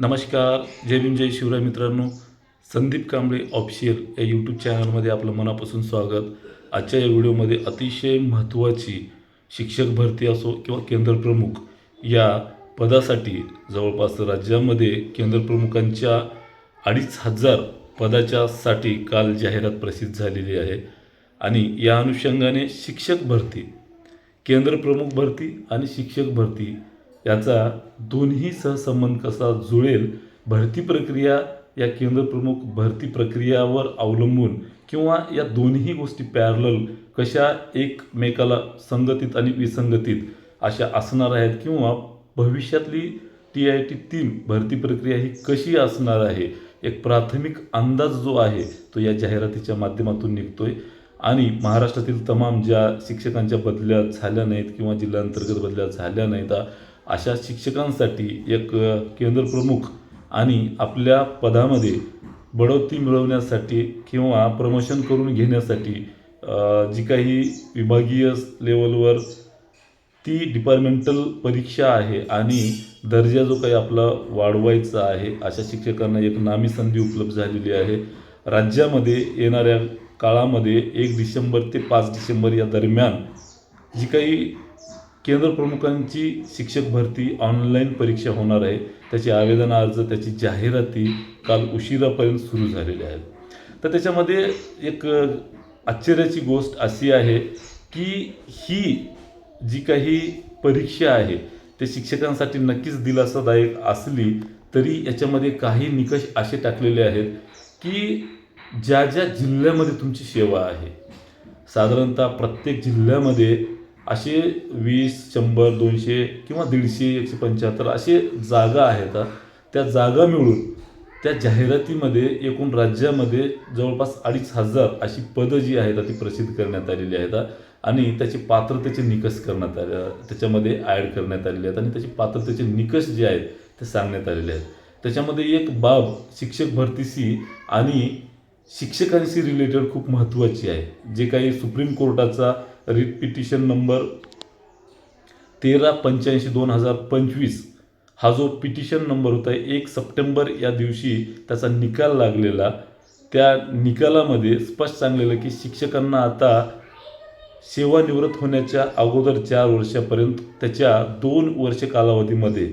नमस्कार. जय भीम जय शिवराय मित्रांनो. संदीप कांबळे ऑफिशियल या यूट्यूब चॅनलमध्ये आपलं मनापासून स्वागत. आजच्या या व्हिडिओमध्ये अतिशय महत्त्वाची शिक्षक भरती असो किंवा केंद्रप्रमुख या पदासाठी जवळपास राज्यामध्ये केंद्रप्रमुखांच्या अडीच हजार पदाच्या साठी काल जाहिरात प्रसिद्ध झालेली आहे. आणि या अनुषंगाने शिक्षक भरती केंद्रप्रमुख भरती आणि शिक्षक भरती याचा दोन्ही सहसंबंध कसा जुळेल भरती प्रक्रिया या केंद्रप्रमुख भरती प्रक्रियावर अवलंबून किंवा या दोन्ही गोष्टी पॅरल कशा एकमेकाला संगतीत आणि विसंगतीत अशा असणार आहेत किंवा भविष्यातली टी आय टी तीन भरती प्रक्रिया ही कशी असणार आहे एक प्राथमिक अंदाज जो आहे तो या जाहिरातीच्या माध्यमातून निघतोय. आणि महाराष्ट्रातील तमाम ज्या शिक्षकांच्या बदल्या झाल्या नाहीत किंवा जिल्ह्यांतर्गत बदल्या झाल्या नाहीत अशा शिक्षकांसाठी एक केंद्रप्रमुख आणि आपल्या पदामध्ये बढोत्ती मिळवण्यासाठी किंवा प्रमोशन करून घेण्यासाठी जी काही विभागीय लेवलवर ती डिपार्टमेंटल परीक्षा आहे आणि दर्जा जो काही आपला वाढवायचा आहे अशा शिक्षकांना एक नामी संधी उपलब्ध झालेली आहे. राज्यामध्ये येणाऱ्या काळामध्ये एक डिसेंबर ते पाच डिसेंबर या दरम्यान जी काही केंद्र प्रमुखांची शिक्षक भरती ऑनलाईन परीक्षा होणार आहे. त्याचे आवेदन अर्ज त्याची जाहिराती काल उशिरापर्यंत सुरू झालेल्या आहेत. तर त्याच्यामध्ये एक आश्चर्याची गोष्ट अशी आहे की ही जी काही परीक्षा आहे ते शिक्षकांसाठी नक्कीच दिलासादायक असली तरी याच्यामध्ये काही निकष असे टाकलेले आहेत की ज्या ज्या जिल्ह्यामध्ये तुमची सेवा आहे साधारणतः प्रत्येक जिल्ह्यामध्ये असे वीस शंभर दोनशे किंवा दीडशे एकशे पंच्याहत्तर असे जागा आहेत. त्या जागा मिळून त्या जाहिरातीमध्ये एकूण राज्यामध्ये जवळपास अडीच हजार अशी पदं जी आहेत ती प्रसिद्ध करण्यात आलेली आहेत आणि त्याची पात्रतेचे निकष करण्यात आले त्याच्यामध्ये ॲड करण्यात आलेले आहेत आणि त्याची पात्रतेचे निकष जे आहेत ते सांगण्यात आलेले आहेत. त्याच्यामध्ये एक बाब शिक्षक भरतीशी आणि शिक्षकांशी रिलेटेड खूप महत्त्वाची आहे. जे काही सुप्रीम कोर्टाचा रिट पिटिशन नंबर तेरा पंच्याऐंशी दोन हजार पंचवीस. हा जो पिटिशन नंबर होता एक सप्टेंबर या दिवशी त्याचा निकाल लागलेला. त्या निकालामध्ये स्पष्ट सांगलेलं की शिक्षकांना आता सेवानिवृत्त होण्याच्या अगोदर चार वर्षापर्यंत त्याच्या दोन वर्ष कालावधीमध्ये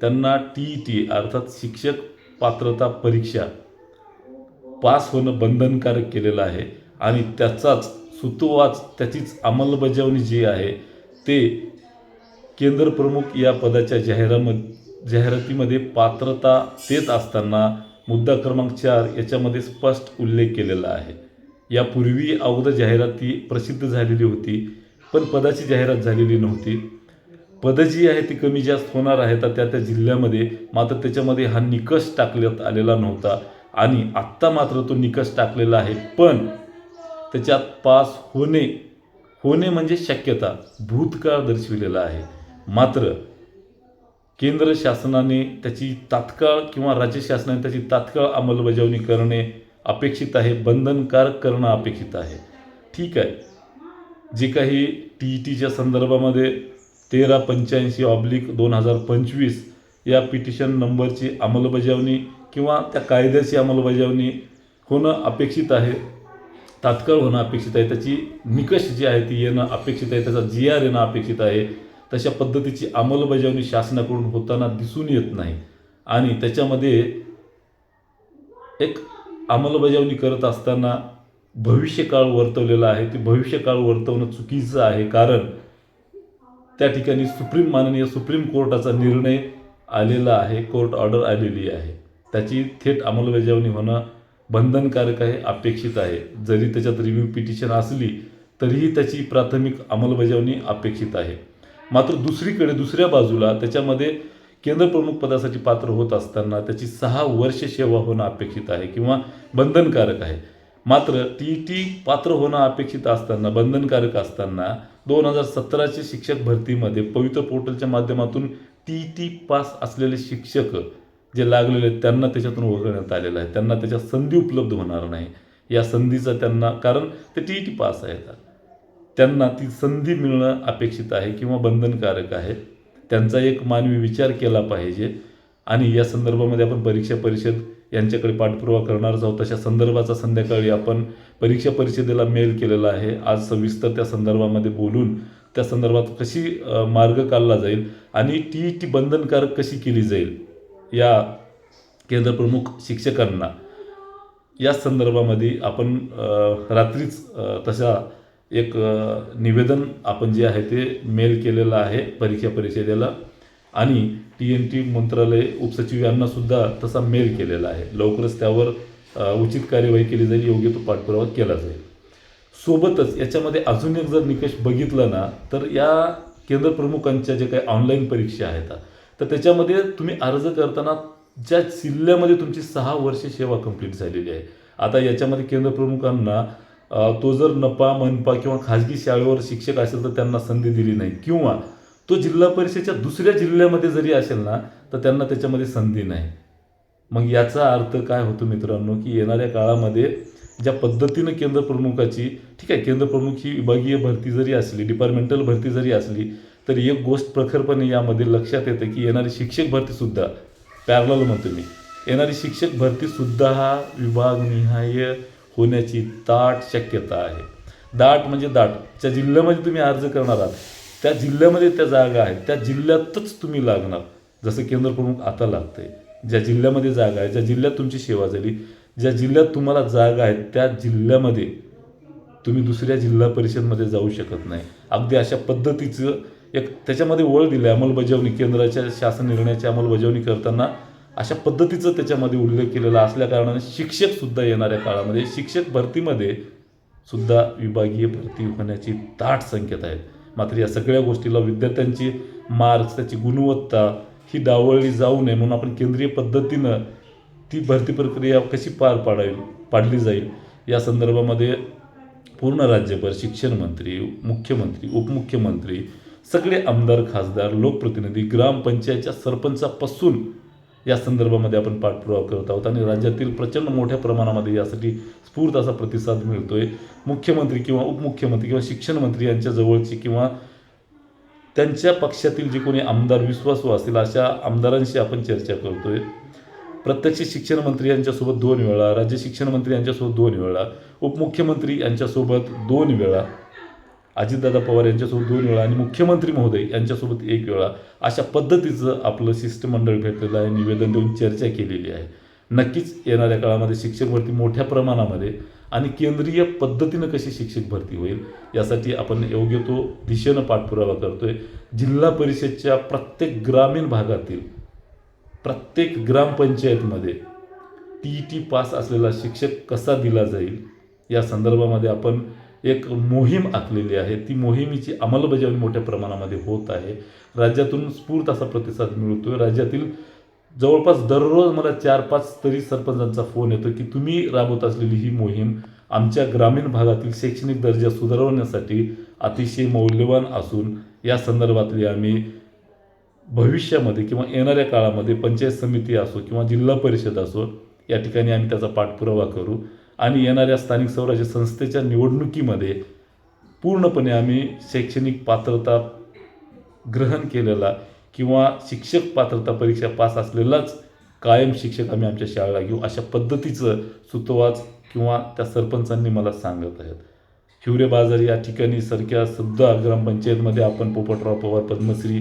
त्यांना टी ई टी अर्थात शिक्षक पात्रता परीक्षा पास होणं बंधनकारक केलेलं आहे. आणि त्याचाच सुतोवाच त्याचीच अंमलबजावणी जी आहे ते केंद्र प्रमुख या पदाच्या जाहिराम जाहिरातीमध्ये पात्रता देत असताना मुद्दा क्रमांक चार याच्यामध्ये स्पष्ट उल्लेख केलेला आहे. यापूर्वी अगोदर जाहिराती प्रसिद्ध झालेली होती पण पदाची जाहिरात झालेली नव्हती. पदं जी आहे ती कमी जास्त होणार आहेत त्या त्या जिल्ह्यामध्ये मात्र त्याच्यामध्ये हा निकष टाकण्यात आलेला नव्हता. आणि आत्ता मात्र तो निकष टाकलेला आहे पण त्याच्यात पास होणे होणे म्हणजे शक्यता भूतकाळ दर्शविलेला आहे. मात्र केंद्र शासनाने त्याची तात्काळ किंवा राज्य शासनाने त्याची तात्काळ अंमलबजावणी करणे अपेक्षित आहे बंधनकारक करणं अपेक्षित आहे. ठीक आहे. जे काही टी ई टीच्या संदर्भामध्ये तेरा पंच्याऐंशी ऑब्लिक दोन हजार पंचवीस या पिटिशन नंबरची अंमलबजावणी किंवा त्या कायद्याची अंमलबजावणी होणं अपेक्षित आहे. तात्काळ होणं अपेक्षित आहे. त्याची निकष जी आहे ती येणं अपेक्षित आहे. त्याचा जी आर येणं अपेक्षित आहे. तशा पद्धतीची अंमलबजावणी शासनाकडून होताना दिसून येत नाही. आणि त्याच्यामध्ये एक अंमलबजावणी करत असताना भविष्यकाळ वर्तवलेला आहे. ते भविष्यकाळ वर्तवणं चुकीचं आहे. कारण त्या ठिकाणी सुप्रीम माननीय सुप्रीम कोर्टाचा निर्णय आलेला आहे. कोर्ट ऑर्डर आलेली आहे. त्याची थेट अंमलबजावणी होणं बंधनकारक आहे अपेक्षित आहे. जरी त्याच्यात रिव्ह्यू पिटिशन असली तरीही त्याची प्राथमिक अंमलबजावणी अपेक्षित आहे. मात्र दुसरीकडे दुसऱ्या बाजूला त्याच्यामध्ये केंद्रप्रमुख पदासाठी पात्र होत असताना त्याची सहा वर्ष सेवा होणं अपेक्षित आहे किंवा बंधनकारक आहे. मात्र टी टी पात्र होणं अपेक्षित असताना बंधनकारक असताना दोन हजार सतराच्या शिक्षक भरतीमध्ये पवित्र पोर्टलच्या माध्यमातून टी टी पास असलेले शिक्षक जे लागलेले आहेत त्यांना त्याच्यातून वगळण्यात आलेलं आहे. त्यांना त्याच्या संधी उपलब्ध होणार नाही. या संधीचा त्यांना कारण ते टी ई टी पास आहेत. त्यांना ती संधी मिळणं अपेक्षित आहे किंवा बंधनकारक आहे. त्यांचा एक मानवी विचार केला पाहिजे. आणि या संदर्भामध्ये आपण परीक्षा परिषद यांच्याकडे पाठपुरावा करणारच आहोत. तशा संदर्भाचा संध्याकाळी आपण परीक्षा परिषदेला मेल केलेला आहे. आज सविस्तर त्या संदर्भामध्ये बोलून त्या संदर्भात कशी मार्ग काढला जाईल आणि टी ई टी बंधनकारक कशी केली जाईल या केंद्रप्रमुख शिक्षकांना. या संदर्भामध्ये आपण रात्रीच तशा एक निवेदन आपण जे आहे ते मेल केलेलं आहे परीक्षा परिषदेला आणि टी एन टी मंत्रालय उपसचिव यांनासुद्धा तसा मेल केलेला आहे. लवकरच त्यावर उचित कार्यवाही केली जाईल योग्य तो पाठपुरावा केला जाईल. सोबतच याच्यामध्ये अजून एक जर निकष बघितला ना तर या केंद्र प्रमुखांच्या जे काही ऑनलाईन परीक्षा आहेत तर त्याच्यामध्ये तुम्ही अर्ज करताना ज्या जिल्ह्यामध्ये तुमची सहा वर्षे सेवा कंप्लीट झालेली आहे आता याच्यामध्ये केंद्र प्रमुखांना तो जर नपा मनपा किंवा खाजगी शाळेवर शिक्षक असेल तर त्यांना संधी दिली नाही किंवा तो जिल्हा परिषदेच्या दुसऱ्या जिल्ह्यामध्ये जरी असेल ना तर त्यांना त्याच्यामध्ये संधी नाही. मग याचा अर्थ काय होतो मित्रांनो की येणाऱ्या काळामध्ये ज्या पद्धतीनं केंद्र प्रमुखाची ठीक आहे केंद्र प्रमुख ही विभागीय भरती जरी असली डिपार्टमेंटल भरती जरी असली तर एक गोष्ट प्रखरपणे यामध्ये लक्षात येते की येणारी शिक्षक भरतीसुद्धा पॅरल म्हणतो मी येणारी शिक्षक भरतीसुद्धा हा विभागनिहाय होण्याची दाट शक्यता आहे. दाट म्हणजे दाट. ज्या जिल्ह्यामध्ये तुम्ही अर्ज करणार आहात त्या जिल्ह्यामध्ये त्या जागा आहेत त्या जिल्ह्यातच तुम्ही लागणार. जसं केंद्र प्रमुख आता लागतंय. ज्या जिल्ह्यामध्ये जागा आहे ज्या जिल्ह्यात तुमची सेवा झाली ज्या जिल्ह्यात तुम्हाला जागा आहेत त्या जिल्ह्यामध्ये तुम्ही दुसऱ्या जिल्हा परिषदमध्ये जाऊ शकत नाही. अगदी अशा पद्धतीचं एक त्याच्यामध्ये वळ दिलं आहे अंमलबजावणी केंद्राच्या शासन निर्णयाची अंमलबजावणी करताना अशा पद्धतीचं त्याच्यामध्ये उल्लेख केलेला असल्या कारणाने शिक्षकसुद्धा येणाऱ्या काळामध्ये शिक्षक भरतीमध्ये सुद्धा विभागीय भरती होण्याची दाट संकेत आहेत. मात्र या सगळ्या गोष्टीला विद्यार्थ्यांची मार्क्स त्याची गुणवत्ता ही डावळली जाऊ नये म्हणून आपण केंद्रीय पद्धतीनं ती भरती प्रक्रिया कशी पार पाडावी पाडली जाईल? या संदर्भामध्ये पूर्ण राज्यभर शिक्षण मंत्री मुख्यमंत्री उपमुख्यमंत्री सगळे आमदार खासदार लोकप्रतिनिधी ग्रामपंचायतच्या सरपंचापासून या संदर्भामध्ये आपण पाठपुरावा करत आहोत आणि राज्यातील प्रचंड मोठ्या प्रमाणामध्ये यासाठी स्फूर्त असा प्रतिसाद मिळतोय. मुख्यमंत्री किंवा उपमुख्यमंत्री किंवा शिक्षण मंत्री यांच्या जवळची किंवा त्यांच्या पक्षातील जे कोणी आमदार विश्वासू असतील अशा आमदारांशी आपण चर्चा करतोय. प्रत्यक्ष शिक्षण मंत्री यांच्यासोबत दोन वेळा राज्य शिक्षण मंत्री यांच्यासोबत दोन वेळा उपमुख्यमंत्री यांच्यासोबत दोन वेळा. अजितदादा पवार यांच्यासोबत दोन वेळा आणि मुख्यमंत्री महोदय यांच्यासोबत एक वेळा अशा पद्धतीचं आपलं शिष्टमंडळ भेटलेलं आहे निवेदन देऊन चर्चा केलेली आहे. नक्कीच येणाऱ्या काळामध्ये शिक्षक भरती मोठ्या प्रमाणामध्ये आणि केंद्रीय पद्धतीनं कशी शिक्षक भरती होईल यासाठी आपण योग्य तो दिशेनं पाठपुरावा करतोय. जिल्हा परिषदच्या प्रत्येक ग्रामीण भागातील प्रत्येक ग्रामपंचायतमध्ये टी ई टी पास असलेला शिक्षक कसा दिला जाईल या संदर्भामध्ये आपण एक मोहीम आखलेली आहे. ती मोहिमेची अंमलबजावणी मोठ्या प्रमाणामध्ये होत आहे. राज्यातून स्फूर्त असा प्रतिसाद मिळतोय. राज्यातील जवळपास दररोज मला चार पाच तरी सरपंचांचा फोन येतो की तुम्ही राबवत असलेली ही मोहीम आमच्या ग्रामीण भागातील शैक्षणिक दर्जा सुधारवण्यासाठी अतिशय मौल्यवान असून या संदर्भातली आम्ही भविष्यामध्ये किंवा येणाऱ्या काळामध्ये पंचायत समिती असो किंवा जिल्हा परिषद असो या ठिकाणी आम्ही त्याचा पाठपुरावा करू. आणि येणाऱ्या स्थानिक स्वराज्य संस्थेच्या निवडणुकीमध्ये पूर्णपणे आम्ही शैक्षणिक पात्रता ग्रहण केलेला किंवा शिक्षक पात्रता परीक्षा पास असलेलाच कायम शिक्षक आम्ही आमच्या शाळेला घेऊ अशा पद्धतीचं सुतोवाच किंवा त्या सरपंचांनी मला सांगत आहेत. हिवरे बाजार या ठिकाणी सारख्या सुद्धा ग्रामपंचायतमध्ये आपण पोपटराव पवार पद्मश्री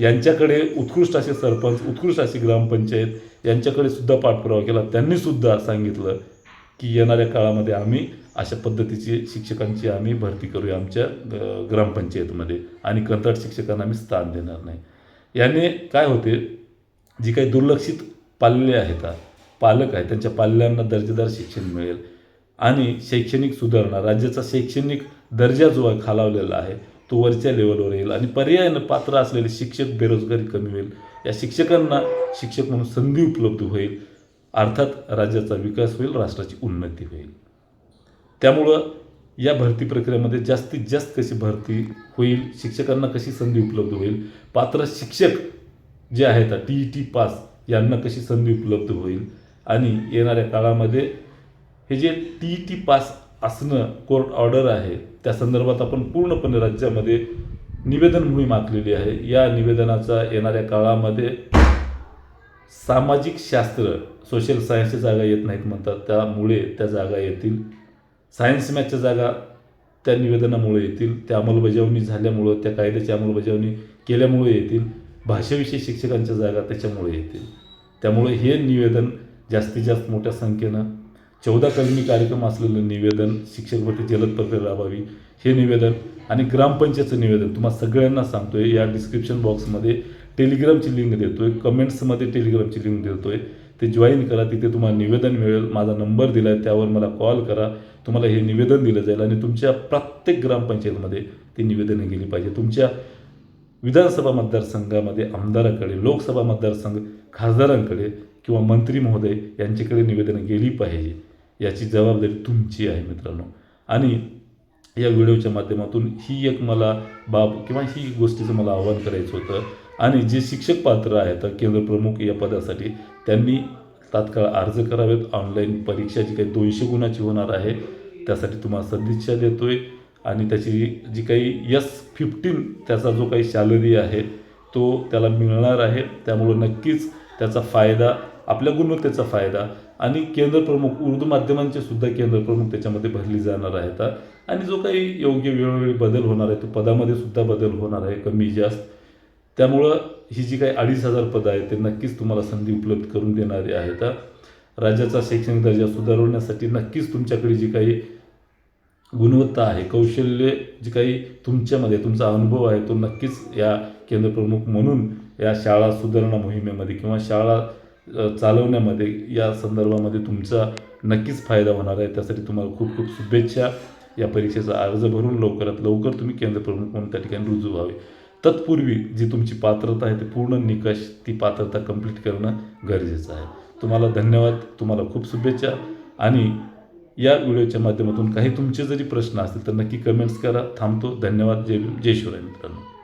यांच्याकडे उत्कृष्ट असे सरपंच उत्कृष्ट अशी ग्रामपंचायत यांच्याकडे सुद्धा पाठपुरावा केला. त्यांनी सुद्धा सांगितलं की येणाऱ्या काळामध्ये आम्ही अशा पद्धतीची शिक्षकांची आम्ही भरती करूया आमच्या ग्रामपंचायतमध्ये. आणि कंत्राट शिक्षकांना आम्ही स्थान देणार नाही. याने काय होते जी काही दुर्लक्षित पाल्ले आहेत पालक आहेत त्यांच्या पाल्यांना दर्जेदार शिक्षण मिळेल. आणि शैक्षणिक सुधारणा राज्याचा शैक्षणिक दर्जा जो आहे खालावलेला आहे तो वरच्या लेवलवर येईल. आणि पर्यायानं पात्र असलेले शिक्षक बेरोजगारी कमी होईल. या शिक्षकांना शिक्षक म्हणून संधी उपलब्ध होईल. अर्थात राज्याचा विकास होईल राष्ट्राची उन्नती होईल. त्यामुळं या भरती प्रक्रियेमध्ये जास्तीत जास्त कशी भरती होईल शिक्षकांना कशी संधी उपलब्ध होईल पात्र शिक्षक जे आहेत टी ई टी पास यांना कशी संधी उपलब्ध होईल आणि येणाऱ्या काळामध्ये हे जे टी ई टी पास असणं कोर्ट ऑर्डर आहे त्या संदर्भात आपण पूर्णपणे राज्यामध्ये निवेदन मोहीम आखलेली आहे. या निवेदनाचा येणाऱ्या काळामध्ये सामाजिक शास्त्र सोशल सायन्सच्या जागा येत नाहीत म्हणतात. त्यामुळे त्या जागा येतील. सायन्स मॅथच्या जागा त्या निवेदनामुळे येतील. त्या अंमलबजावणी झाल्यामुळं त्या कायद्याची अंमलबजावणी केल्यामुळे येतील. भाषाविषयी शिक्षकांच्या जागा त्याच्यामुळे येतील. त्यामुळे हे निवेदन जास्तीत जास्त मोठ्या संख्येनं चौदा कलमी कार्यक्रम असलेलं निवेदन शिक्षक भरती जलद प्रक्रिया राबावी हे निवेदन आणि ग्रामपंचायतचं निवेदन तुम्हाला सगळ्यांना सांगतोय. या डिस्क्रिप्शन बॉक्समध्ये टेलिग्रामची लिंक देतो आहे कमेंट्समध्ये टेलिग्रामची लिंक देतो आहे ते जॉईन करा तिथे तुम्हाला निवेदन मिळेल. माझा नंबर दिला आहे त्यावर मला कॉल करा. तुम्हाला हे निवेदन दिलं जाईल आणि तुमच्या प्रत्येक ग्रामपंचायतीमध्ये ती निवेदनं गेली पाहिजे. तुमच्या विधानसभा मतदारसंघामध्ये आमदाराकडे लोकसभा मतदारसंघ खासदारांकडे किंवा मंत्री महोदय यांच्याकडे निवेदनं गेली पाहिजे याची जबाबदारी तुमची आहे मित्रांनो. आणि या व्हिडिओच्या माध्यमातून ही एक मला बाब किंवा ही गोष्टीचं मला आवाहन करायचं होतं. आणि जे शिक्षक पात्र आहेत केंद्रप्रमुख या पदासाठी त्यांनी तात्काळ अर्ज करावेत. ऑनलाईन परीक्षा जी काही दोनशे गुणाची होणार आहे. त्यासाठी तुम्हाला सदिच्छा देतोय. आणि त्याची जी काही यस फिफ्टीन त्याचा जो काही सॅलरी आहे तो त्याला मिळणार आहे. त्यामुळं नक्कीच त्याचा फायदा आपल्या गुणवत्तेचा फायदा आणि केंद्र प्रमुख उर्दू माध्यमांचे सुद्धा केंद्रप्रमुख त्याच्यामध्ये भरली जाणार आहेत आणि जो काही योग्य वेळोवेळी बदल होणार आहे तो पदामध्ये सुद्धा बदल होणार आहे कमी जास्त. त्यामुळं ही जी काही अडीच हजार पदं आहेत ते नक्कीच तुम्हाला संधी उपलब्ध करून देणारी आहेत. राज्याचा शैक्षणिक दर्जा सुधारवण्यासाठी नक्कीच तुमच्याकडे जी काही गुणवत्ता आहे कौशल्य जी काही तुमच्यामध्ये तुमचा अनुभव आहे तो नक्कीच या केंद्रप्रमुख म्हणून या शाळा सुधारणा मोहिमेमध्ये किंवा शाळा चालवण्यामध्ये या संदर्भामध्ये तुमचा नक्कीच फायदा होणार आहे. त्यासाठी तुम्हाला खूप खूप शुभेच्छा. या परीक्षेचा अर्ज भरून लवकरात लवकर तुम्ही केंद्रप्रमुख म्हणून त्या ठिकाणी रुजू व्हावे. तत्पूर्वी जी तुमची पात्रता आहे ते पूर्ण निकष ती पात्रता कंप्लीट करणं गरजेचं आहे. तुम्हाला धन्यवाद तुम्हाला खूप शुभेच्छा आणि या व्हिडिओच्या माध्यमातून काही तुमचे जरी प्रश्न असतील तर नक्की कमेंट्स करा. थांबतो. धन्यवाद. जय जय शिवराय मित्रांनो.